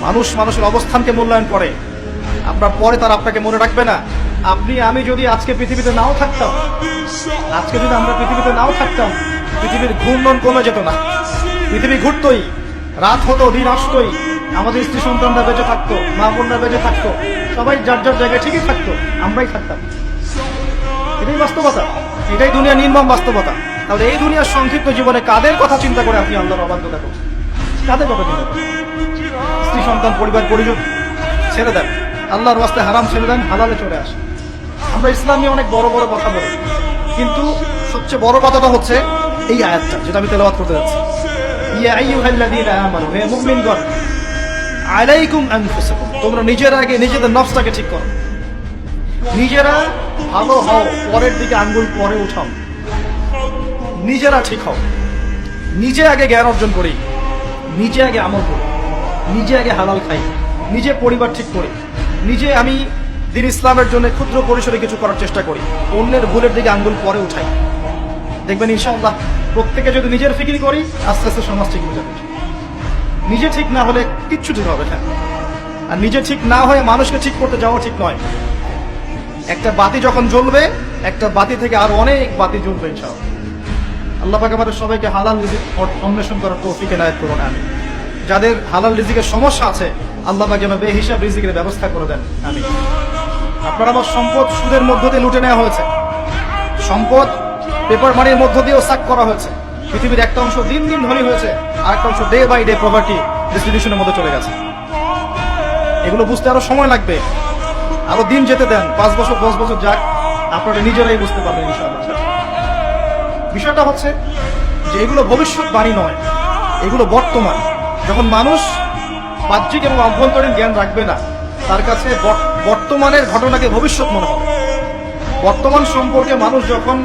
মানুষ মানুষের অবস্থানকে মূল্যায়ন করে। আপনার পরে তার আপনাকে মনে রাখবে না। আপনি, আমি যদি আজকে পৃথিবীতে নাও থাকতাম, আজকে যদি আমরা পৃথিবীতে নাও থাকতাম, পৃথিবীর ঘূর্ণন কমে যেত না। পৃথিবী ঘুরতই, রাত হতো, দিন আসতোই, আমাদের স্ত্রী সন্তানরা বেঁচে থাকতো, মা বোনরা বেঁচে থাকতো, সবাই যার যার জায়গায় ঠিকই থাকতো, আমরাই থাকতাম। এটাই বাস্তবতা, এটাই দুনিয়া নির্মম বাস্তবতা। তাহলে এই দুনিয়ার সংক্ষিপ্ত জীবনে কাদের কথা চিন্তা করে আপনি আল্লাহর অবাধ্যতা করছেন? কাদের কথা চিন্তা করেন স্ত্রী সন্তান, পরিবার, পরিজন, ছেড়ে দেন। আল্লাহর রাস্তায় হারাম ছেড়ে দেন, হালালে চলে আসে আমরা ইসলাম অনেক বড় বড় কথা বলি। কিন্তু সবচেয়ে বড় কথাটা হচ্ছে এই আয়াতটা, যেটা আমি তেলাওয়াত করতে যাচ্ছি। তোমরা নিজের আগে নিজেদের নফসটাকে ঠিক করো। নিজেরা ভালো হও, পরের দিকে আঙ্গুল পরে উঠাও। নিজেরা ঠিক হও। নিজে আগে জ্ঞান অর্জন করি। নিজে আগে আমল করি। নিজে আগে হালাল খাই, নিজে পরিবার ঠিক করি, নিজে আমি দিন ইসলামের জন্য ক্ষুদ্র পরিসরে কিছু করার চেষ্টা করি, অন্যের ভুলের দিকে আঙ্গুল পরে উঠাই। দেখবেন ইনশাআল্লাহ, প্রত্যেকে যদি নিজের ফিকির করি, আস্তে আস্তে সমাজ ঠিক হয়ে যাবে। নিজে ঠিক না হলে কিচ্ছু ঠিক হবে না। আর নিজে ঠিক না হয়ে মানুষকে ঠিক করতে যাওয়া ঠিক নয়। একটা বাতি যখন জ্বলবে, একটা বাতি থেকে আরও অনেক বাতি জ্বলবে ইনশাআল্লাহ। আল্লাহ পাক আমাদের সবাইকে হালাল অন্বেষণ করার তৌফিক এনায়েত করুন আমি যাদের হালাল রিজিকের সমস্যা আছে, আল্লাহ যেন বেহিসাব রিজিকের ব্যবস্থা করে দেন। আমি আপনার আমার সম্পদ সুদের মধ্য দিয়ে লুটে নেওয়া হয়েছে। সম্পদ পেপার মানির মধ্য দিয়েও সাক করা হয়েছে। পৃথিবীর একটা অংশ দিন দিন ধনী হয়েছে আর একটা অংশ ডে বাই ডে প্রপার্টি ডিস্ট্রিবিউশনের মধ্যে চলে গেছে। এগুলো বুঝতে আরও সময় লাগবে। আরও দিন যেতে দেন, পাঁচ বছর, দশ বছর যাক, আপনারা নিজেরাই বুঝতে পারবেন বিষয়টা হচ্ছে যে এগুলো ভবিষ্যৎ ভবিষ্যৎবাণী নয়, এগুলো বর্তমান। যখন মানুষ বাহ্যিক এবং অভ্যন্তরীণ জ্ঞান রাখবে না, তার কাছে বর- বর্তমানের ঘটনাকে ভবিষ্যৎ মনে হবে। বর্তমান সম্পর্কে মানুষ যখন